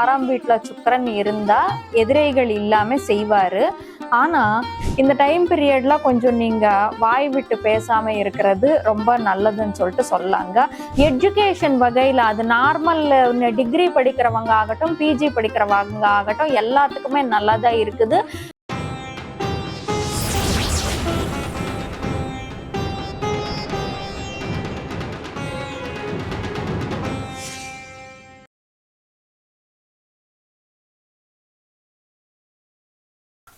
ஆறாம் வீட்டுல சுக்கரன் இருந்தா எதிரிகள் இல்லாம செய்வாரு. ஆனா இந்த டைம் பீரியட்ல கொஞ்சம் நீங்க வாய் விட்டு பேசாம இருக்கிறது ரொம்ப நல்லதுன்னு சொல்லிட்டு சொல்லாங்க. எஜுகேஷன் வகையில அது நார்மல் டிகிரி படிக்கிறவங்க ஆகட்டும் பிஜி படிக்கிறவங்க ஆகட்டும் எல்லாத்துக்குமே நல்லதா இருக்குது.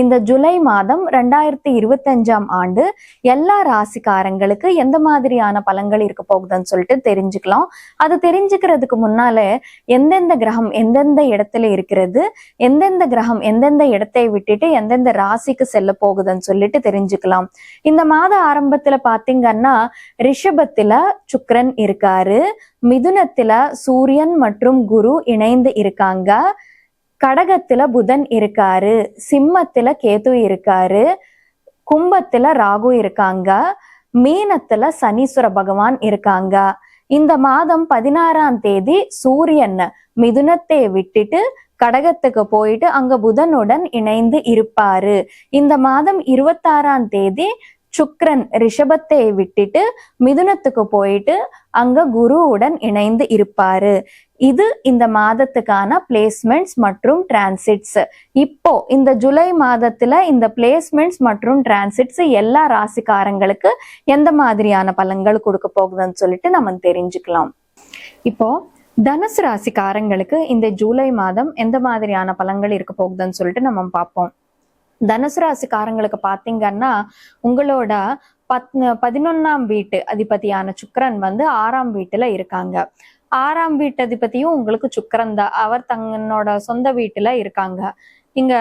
இந்த ஜூலை மாதம் ரெண்டாயிரத்தி இருபத்தஞ்சாம் ஆண்டு எல்லா ராசிக்காரங்களுக்கு எந்த மாதிரியான பலன்கள் இருக்க போகுதுன்னு சொல்லிட்டு தெரிஞ்சுக்கலாம். அது தெரிஞ்சுக்கிறதுக்கு முன்னால எந்தெந்த கிரகம் எந்தெந்த இடத்துல இருக்கிறது எந்தெந்த கிரகம் எந்தெந்த இடத்தை விட்டுட்டு எந்தெந்த ராசிக்கு செல்ல போகுதுன்னு சொல்லிட்டு தெரிஞ்சுக்கலாம். இந்த மாத ஆரம்பத்துல பாத்தீங்கன்னா ரிஷபத்துல சுக்ரன் இருக்காரு மிதுனத்துல சூரியன் மற்றும் குரு இணைந்து இருக்காங்க. கடகத்துல புதன் இருக்காரு சிம்மத்துல கேது இருக்காரு கும்பத்துல ராகு இருக்காங்க மீனத்துல சனீஸ்வர பகவான் இருக்காங்க. இந்த மாதம் பதினாறாம் தேதி சூரியன் மிதுனத்தை விட்டுட்டு கடகத்துக்கு போயிட்டு அங்க புதனுடன் இணைந்து இருப்பாரு. இந்த மாதம் இருபத்தாறாம் தேதி சுக்ரன் ரிஷபத்தை விட்டுட்டு மிதுனத்துக்கு போயிட்டு அங்க குருவுடன் இணைந்து இருப்பாரு. இது இந்த மாதத்துக்கான பிளேஸ்மெண்ட்ஸ் மற்றும் டிரான்சிட்ஸ் இப்போ இந்த ஜூலை மாதத்துல இந்த பிளேஸ்மெண்ட்ஸ் மற்றும் டிரான்சிட்ஸ் எல்லா ராசிக்காரங்களுக்கு எந்த மாதிரியான பலன்கள் கொடுக்க போகுதுன்னு சொல்லிட்டு நம்ம தெரிஞ்சுக்கலாம். இப்போ தனுசு ராசிக்காரங்களுக்கு இந்த ஜூலை மாதம் எந்த மாதிரியான பலன்கள் இருக்க போகுதுன்னு சொல்லிட்டு நம்ம பார்ப்போம். தனுசு ராசிக்காரங்களுக்கு பாத்தீங்கன்னா உங்களோட பத் பதினொன்னாம் வீட்டு அதிபதியான சுக்கரன் வந்து ஆறாம் வீட்டுல இருக்காங்க. ஆறாம் வீட்டதிபதியும் உங்களுக்கு சுக்கிரன் தான். அவர் தன்னோட சொந்த வீட்டுல இருக்காங்க. இங்க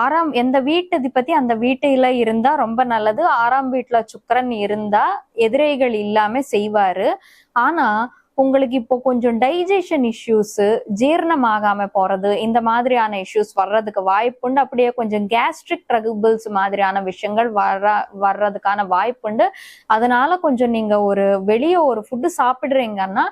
ஆறாம் எந்த வீட்டதிபதி அந்த வீட்டுல இருந்தா ரொம்ப நல்லது. ஆறாம் வீட்டுல சுக்கிரன் இருந்தா எதிரிகள் இல்லாம செய்வாரு. ஆனா உங்களுக்கு இப்போ கொஞ்சம் டைஜஷன் இஷ்யூஸ் ஜீரணமாகாம போறது இந்த மாதிரியான இஷ்யூஸ் வர்றதுக்கு வாய்ப்புண்டு. அப்படியே கொஞ்சம் கேஸ்ட்ரிக் ட்ரகுபிள்ஸ் மாதிரியான விஷயங்கள் வர வர்றதுக்கான வாய்ப்புண்டு. அதனால கொஞ்சம் நீங்க ஒரு வெளியே ஒரு ஃபுட்டு சாப்பிடுறீங்கன்னா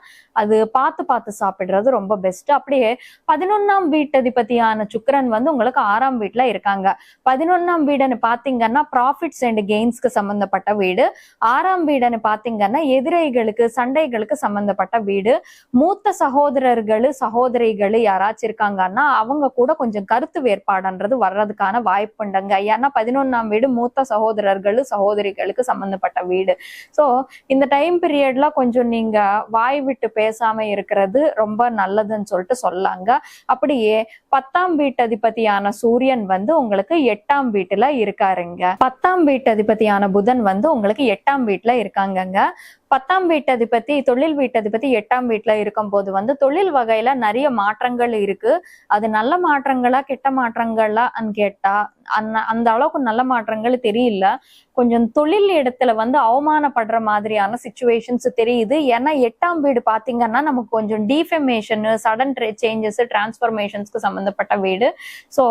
அது பார்த்து பார்த்து சாப்பிடுறது ரொம்ப பெஸ்ட் அப்படியே பதினொன்னாம் வீட்டதிபதியான சுக்கரன் வந்து உங்களுக்கு ஆறாம் வீட்டுல இருக்காங்க. பதினொன்னாம் வீடுன்னு பாத்தீங்கன்னா ப்ராஃபிட்ஸ் அண்ட் கெயின்ஸ்க்கு சம்பந்தப்பட்ட வீடு. ஆறாம் வீடுன்னு பாத்தீங்கன்னா எதிரிகளுக்கு சண்டைகளுக்கு சம்பந்தப்பட்ட வீடு. மூத்த சகோதரர்கள் சகோதரிகள் யாராச்சும் இருக்காங்கன்னா அவங்க கூட கொஞ்சம் கருத்து வேறுபாடுன்றது வர்றதுக்கான வாய்ப்புண்டுங்க. ஏன்னா பதினொன்னாம் வீடு மூத்த சகோதரர்கள் சகோதரிகளுக்கு சம்பந்தப்பட்ட வீடு. ஸோ இந்த டைம் பீரியட்ல கொஞ்சம் நீங்க வாய் விட்டு பேசாம இருக்கிறது ரொம்ப நல்லதுன்னு சொல்லிட்டு சொல்லாங்க. அப்படியே பத்தாம் வீட்டதிபதியான சூரியன் வந்து உங்களுக்கு எட்டாம் வீட்டுல இருக்காருங்க. பத்தாம் வீட்டதிபதியான புதன் வந்து உங்களுக்கு எட்டாம் வீட்டுல இருக்காங்கங்க. பத்தாம் வீட்டு அதிபதி தொழில் வீட்டு அதிபதி எட்டாம் வீட்டுல இருக்கும் போது வந்து தொழில் வகையில நிறைய மாற்றங்கள் இருக்கு. அது நல்ல மாற்றங்களா கெட்ட மாற்றங்களான்னு கேட்டா அந்த அந்த அளவுக்கு நல்ல மாற்றங்கள் தெரியல. கொஞ்சம் தொழில் இடத்துல வந்து அவமானப்படுற மாதிரியான சுச்சுவேஷன்ஸ் தெரியுது. ஏன்னா எட்டாம் வீடு பாத்தீங்கன்னா நமக்கு கொஞ்சம் டிஃபமேஷன் சடன் சேஞ்சஸ் டிரான்ஸ்ஃபர்மேஷன்ஸ்க்கு சம்பந்தப்பட்ட வீடு. ஸோ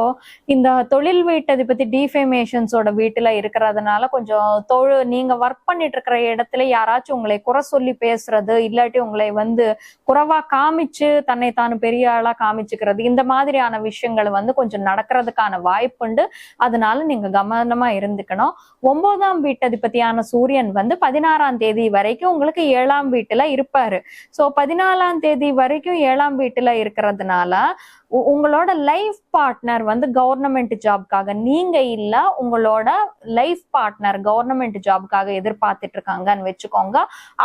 இந்த தொழில் வீட்டை பத்தி டீஃபெமேஷன்ஸோட வீட்டுல இருக்கிறதுனால கொஞ்சம் தொழில் நீங்க ஒர்க் பண்ணிட்டு இருக்கிற இடத்துல யாராச்சும் உங்களை குறை சொல்லி பேசுறது இல்லாட்டி உங்களை வந்து குறைவா காமிச்சு தன்னை தான் பெரிய ஆளா காமிச்சுக்கிறது இந்த மாதிரியான விஷயங்கள் வந்து கொஞ்சம் நடக்கிறதுக்கான வாய்ப்புண்டு. அதனால நீங்க கவனமா இருந்துக்கணும். ஒன்பதாம் வீட்டதிபதியான சூரியன் வந்து பதினாறாம் தேதி வரைக்கும் உங்களுக்கு ஏழாம் வீட்டுல இருப்பாரு. சோ பதினாலாம் தேதி வரைக்கும் ஏழாம் வீட்டுல இருக்கிறதுனால உங்களோட லைஃப் பார்ட்னர் வந்து கவர்மெண்ட் ஜாப்காக நீங்க இல்ல உங்களோட லைஃப் பார்ட்னர் கவர்மெண்ட் ஜாப்காக எதிர்பார்த்துட்டு இருக்காங்கன்னு வச்சுக்கோங்க.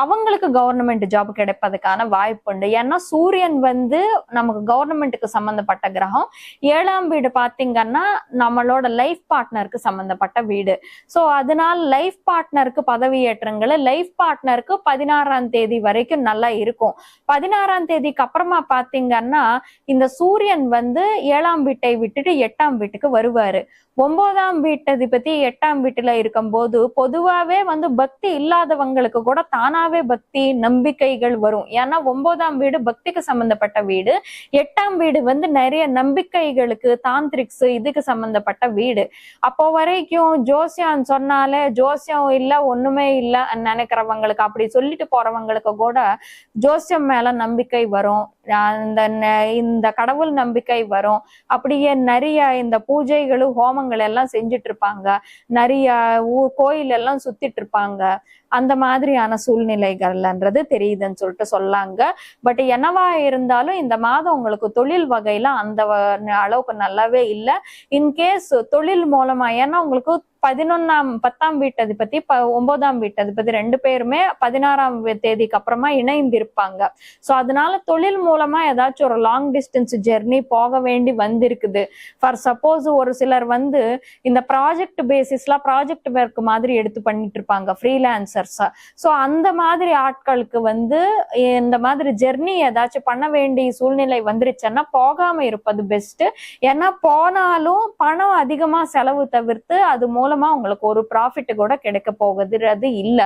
அவங்களுக்கு கவர்மெண்ட் ஜாப் கிடைப்பதுக்கான வாய்ப்புண்டு ஏன்னா சூரியன் வந்து நமக்கு கவர்மெண்ட்டுக்கு சம்பந்தப்பட்ட கிரகம். ஏழாம் வீடு பாத்தீங்கன்னா நம்மளோட லைஃப் பார்ட்னருக்கு சம்பந்தப்பட்ட வீடு. ஸோ அதனால லைஃப் பார்ட்னருக்கு பதவி ஏற்றங்களை லைஃப் பார்ட்னருக்கு பதினாறாம் தேதி வரைக்கும் நல்லா இருக்கும். பதினாறாம் தேதிக்கு அப்புறமா பாத்தீங்கன்னா இந்த சூரியன் சூரியன் வந்து ஏழாம் வீட்டை விட்டுட்டு எட்டாம் வீட்டுக்கு வருவாரு. ஒன்பதாம் வீட்டதிபதி எட்டாம் வீட்டுல இருக்கும்போது பொதுவாவே வந்து பக்தி இல்லாதவங்களுக்கு கூட தானாவே பக்தி நம்பிக்கைகள் வரும். ஏன்னா ஒன்பதாம் வீடு பக்திக்கு சம்பந்தப்பட்ட வீடு. எட்டாம் வீடு வந்து நிறைய நம்பிக்கைகளுக்கு தாந்திரிக்ஸ் இதுக்கு சம்பந்தப்பட்ட வீடு. அப்போ வரைக்கும் ஜோசியம் சொன்னாலே ஜோசியம் இல்ல ஒண்ணுமே இல்ல நினைக்கிறவங்களுக்கு அப்படி சொல்லிட்டு போறவங்களுக்கு கூட ஜோசியம் மேல நம்பிக்கை வரும். அந்த இந்த கடவுள் நம்பிக்கை வரும். அப்படியே நிறைய இந்த பூஜைகளும் ஹோமங்கள் எல்லாம் செஞ்சுட்டு இருப்பாங்க நிறைய ஊ கோயில் எல்லாம் சுத்திட்டு இருப்பாங்க அந்த மாதிரியான சூழ்நிலைகள்ன்றது தெரியுதுன்னு சொல்லிட்டு சொல்லாங்க. பட் என்னவா இருந்தாலும் இந்த மாதம் உங்களுக்கு தொழில் வகையில அந்த அளவுக்கு நல்லாவே இல்லை. இன்கேஸ் தொழில் மூலமா ஏன்னா உங்களுக்கு பதினொன்னாம் பத்தாம் வீட்டதிபதி ப ஒன்பதாம் வீட்டதிபதி ரெண்டு பேருமே பதினாறாம் தேதிக்கு அப்புறமா இணைந்திருப்பாங்க. சோ அதனால தொழில் மூலமா ஏதாச்சும் ஒரு லாங் டிஸ்டன்ஸ் ஜெர்னி போக வேண்டி வந்திருக்குது. ஃபார் சப்போஸ் ஒரு சிலர் வந்து இந்த ப்ராஜெக்ட் பேசிஸ்ல ப்ராஜெக்ட் ஒர்க் மாதிரி எடுத்து பண்ணிட்டு இருப்பாங்க ஃப்ரீலான்சர்ஸா ஸோ அந்த மாதிரி ஆட்களுக்கு வந்து இந்த மாதிரி ஜெர்னி ஏதாச்சும் பண்ண வேண்டிய சூழ்நிலை வந்துருச்சுன்னா போகாம இருப்பது பெஸ்ட் ஏன்னா போனாலும் பணம் அதிகமா செலவு தவிர்த்து அது மூலம் உங்களுக்கு ஒரு ப்ராஃபிட் கூட கிடைக்க போகுதுறது இல்ல.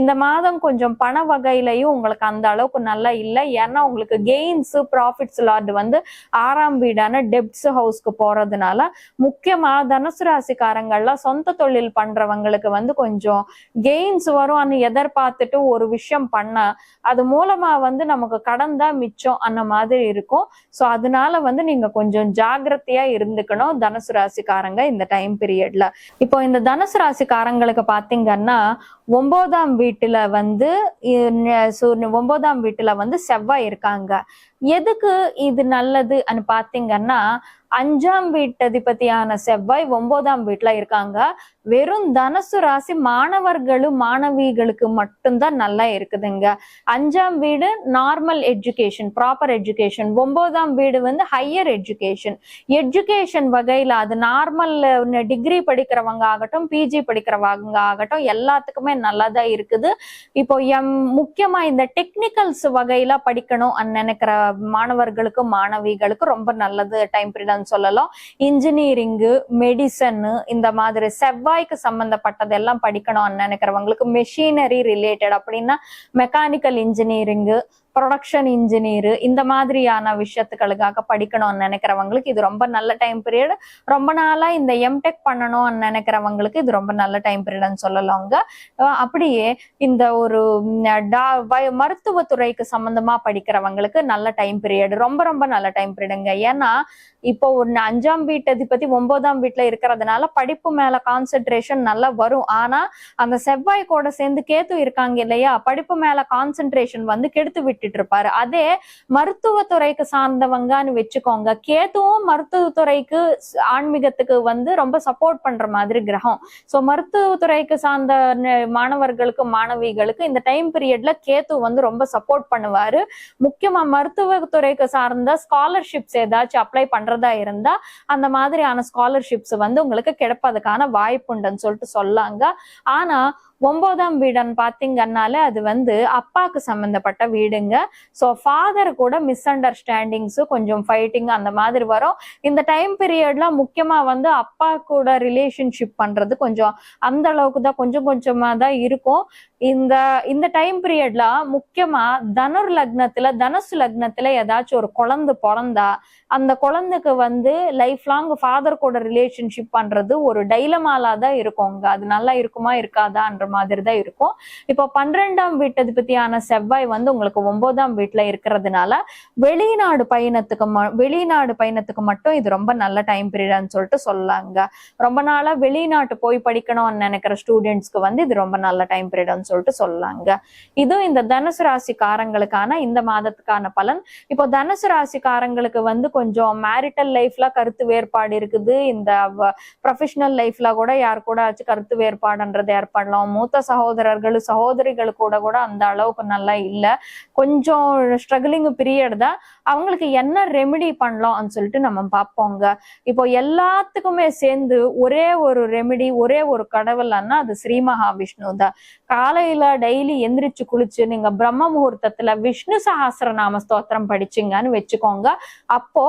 இந்த மாதம் கொஞ்சம் பண வகையிலையும் உங்களுக்கு அந்த அளவுக்கு நல்லா இல்லை. ஏன்னா உங்களுக்கு கெயின்ஸ் ப்ராஃபிட்ஸ் லார்டு வந்து ஆறாம் வீடான டெப்ட்ஸ் ஹவுஸ்க்கு போறதுனால முக்கியமா தனுசு ராசிக்காரங்கள்லாம் சொந்த தொழில் பண்றவங்களுக்கு வந்து கொஞ்சம் கெயின்ஸ் வரும்னு எதிர்பார்த்துட்டு ஒரு விஷயம் பண்ண அது மூலமா வந்து நமக்கு கடன் தான் மிச்சம் அந்த மாதிரி இருக்கும். ஸோ அதனால வந்து நீங்க கொஞ்சம் ஜாக்கிரதையா இருந்துக்கணும் தனுசு ராசிக்காரங்க இந்த டைம் பீரியட்ல இப்போ இந்த தனுசு ராசிக்காரங்களுக்கு பாத்தீங்கன்னா ஒன்பதாம் வீட்டுல வந்து ஒன்பதாம் வீட்டுல வந்து செவ்வாய் இருக்காங்க. எதுக்கு இது நல்லதுன்னு பாத்தீங்கன்னா அஞ்சாம் வீட்டதிபதியான செவ்வாய் ஒன்பதாம் வீட்டுல இருக்காங்க. வெறும் தனுசு ராசி மாணவர்களும் மாணவிகளுக்கு மட்டும்தான் நல்லா இருக்குதுங்க. அஞ்சாம் வீடு நார்மல் எஜுகேஷன் ப்ராப்பர் எஜுகேஷன் ஒன்பதாம் வீடு வந்து ஹையர் எஜுகேஷன் எஜுகேஷன் வகையில அது நார்மல் டிகிரி படிக்கிறவங்க ஆகட்டும் பிஜி படிக்கிறவங்க ஆகட்டும் எல்லாத்துக்குமே நல்லா தான் இருக்குது. இப்போ எம் முக்கியமா இந்த டெக்னிக்கல்ஸ் வகையில படிக்கணும் நினைக்கிற மாணவர்களுக்கும் மாணவிகளுக்கும் ரொம்ப நல்லது டைம் பீரியட்னு சொல்லலாம். இன்ஜினியரிங்கு மெடிசன் இந்த மாதிரி செவ்வாய்க்கு சம்பந்தப்பட்டது எல்லாம் படிக்கணும்னு நினைக்கிறவங்களுக்கு மெஷினரி ரிலேட்டட் அப்படின்னா மெக்கானிக்கல் இன்ஜினியரிங்கு ப்ரொடக்ஷன் இன்ஜினியர் இந்த மாதிரியான விஷயத்துக்களுக்காக படிக்கணும்னு நினைக்கிறவங்களுக்கு இது ரொம்ப நல்ல டைம் பீரியட் ரொம்ப நாளா இந்த எம்டெக் பண்ணணும்னு நினைக்கிறவங்களுக்கு இது ரொம்ப நல்ல டைம் பீரியட்னு சொல்லலாங்க அப்படியே இந்த ஒரு மருத்துவத்துறைக்கு சம்பந்தமா படிக்கிறவங்களுக்கு நல்ல டைம் பீரியட் ரொம்ப ரொம்ப நல்ல டைம் பீரியடுங்க ஏன்னா இப்போ ஒரு அஞ்சாம் வீட்டு அதிபதி ஒன்பதாம் வீட்டுல இருக்கிறதுனால படிப்பு மேல கான்சென்ட்ரேஷன் நல்லா வரும். ஆனா அந்த செவ்வாய் கூட சேர்ந்து கேத்து இருக்காங்க இல்லையா? படிப்பு மேல கான்சென்ட்ரேஷன் வந்து கெடுத்து விட்டு விட்டுட்டு இருப்பாரு அதே மருத்துவத்துறைக்கு சார்ந்தவங்கன்னு வச்சுக்கோங்க கேத்துவும் மருத்துவத்துறைக்கு ஆன்மீகத்துக்கு வந்து ரொம்ப சப்போர்ட் பண்ற மாதிரி கிரகம். சோ மருத்துவத்துறைக்கு சார்ந்த மாணவர்களுக்கு மாணவிகளுக்கு இந்த டைம் பீரியட்ல கேத்து வந்து ரொம்ப சப்போர்ட் பண்ணுவாரு. முக்கியமா மருத்துவத்துறைக்கு சார்ந்த ஸ்காலர்ஷிப்ஸ் ஏதாச்சும் அப்ளை பண்றதா இருந்தா அந்த மாதிரியான ஸ்காலர்ஷிப்ஸ் வந்து உங்களுக்கு கிடைப்பதுக்கான வாய்ப்புண்டுன்னு சொல்லிட்டு சொல்லாங்க. ஆனா ஒன்பதாம் வீடுன்னு பாத்தீங்கன்னாலே அது வந்து அப்பாக்கு சம்பந்தப்பட்ட வீடுங்க. ஸோ ஃபாதர் கூட மிஸ் அண்டர்ஸ்டாண்டிங்ஸ் கொஞ்சம் ஃபைட்டிங் அந்த மாதிரி வரும். இந்த டைம் பீரியட்ல முக்கியமா வந்து அப்பா கூட ரிலேஷன்ஷிப் பண்றது கொஞ்சம் அந்த அளவுக்கு தான் கொஞ்சம் கொஞ்சமா தான் இருக்கும். இந்த இந்த டைம் பீரியட்ல முக்கியமா தனுர் லக்னத்துல தனுசு லக்னத்துல ஏதாச்சும் ஒரு குழந்தை பிறந்தா அந்த குழந்தைக்கு வந்து லைஃப் லாங் ஃபாதர் கூட ரிலேஷன்ஷிப் பண்றது ஒரு டைலமாலா தான் இருக்கும்ங்க அது நல்லா இருக்குமா இருக்காதான்ற மாதிரி தான் இருக்கும். இப்போ பன்னிரெண்டாம் வீட்டது பத்தியான செவ்வாய் வந்து உங்களுக்கு ஒன்பதாம் வீட்டுல இருக்கிறதுனால வெளிநாடு பயணத்துக்கு வெளிநாடு பயணத்துக்கு மட்டும் இது ரொம்ப நல்ல டைம் பீரியட்னு சொல்லிட்டு சொல்லாங்க. ரொம்ப நாளா வெளிநாட்டு போய் படிக்கணும்னு நினைக்கிற ஸ்டூடெண்ட்ஸ்க்கு வந்து இது ரொம்ப நல்ல டைம் பீரியட்னு சொல்லிட்டு சொல்லாங்க. இதுவும் இந்த தனுசு ராசிக்காரங்களுக்கான இந்த மாதத்துக்கான பலன். இப்போ தனுசு ராசிக்காரங்களுக்கு வந்து கொஞ்சம் மேரிட்டல் லைஃப்ல கருத்து வேறுபாடு இருக்குது. இந்த ப்ரொஃபஷனல் லைஃப்ல கூட யார் கூட ஆச்சு கருத்து வேறுபாடுன்றது ஏற்படலாம் மூத்த சகோதரர்கள் சகோதரிகள் கூட கூட அந்த அளவுக்கு நல்லா இல்ல. கொஞ்சம் ஸ்ட்ரகிளிங் பீரியட் தான். அவங்களுக்கு என்ன ரெமெடி பண்ணலாம்னு சொல்லிட்டு நம்ம பார்ப்போங்க. இப்போ எல்லாத்துக்குமே சேர்ந்து ஒரே ஒரு ரெமெடி ஒரே ஒரு கடவுள்னா அது ஸ்ரீ மகாவிஷ்ணு தான். காலையில டெய்லி எந்திரிச்சு குளிச்சு நீங்க பிரம்ம முகூர்த்தத்துல விஷ்ணு சஹஸ்ரநாம ஸ்தோத்திரம் படிச்சிங்கன்னு வச்சுக்கோங்க. அப்போ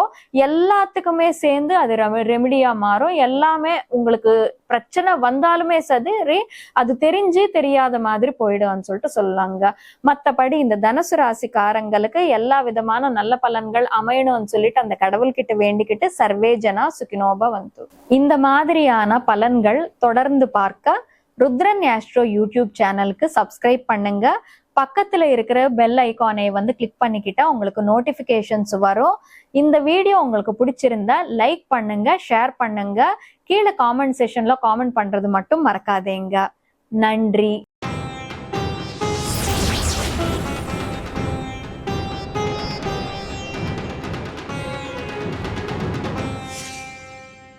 எல்லாத்துக்குமே சேர்ந்து அது ரெமெடியா மாறும். எல்லாமே உங்களுக்கு பிரச்சனை வந்தாலுமே சரி அது தெரிஞ்சு தெரியாத மாதிரி போயிடும்னு சொல்லிட்டு சொல்லுவாங்க மத்தபடி இந்த தனுசு ராசிக்காரங்களுக்கு எல்லா விதமான நல்ல பலன்கள் அமையணும்னு சொல்லிட்டு அந்த கடவுள்கிட்ட வேண்டிக்கிட்டு சர்வேஜனா சுகினோப வந்து. இந்த மாதிரியான பலன்கள் தொடர்ந்து பார்க்க ருத்ரன் ஆஸ்ட்ரோ யூடியூப் சேனலுக்கு சப்ஸ்கிரைப் பண்ணுங்க. பக்கத்துல இருக்கிற பெல் ஐக்கானை வந்து கிளிக் பண்ணிக்கிட்டா உங்களுக்கு நோட்டிபிகேஷன்ஸ் வரும். இந்த வீடியோ உங்களுக்கு பிடிச்சிருந்தா லைக் பண்ணுங்க ஷேர் பண்ணுங்க. கீழே காமெண்ட் செஷன்ல காமெண்ட் பண்றது மட்டும் மறக்காதீங்க. நன்றி.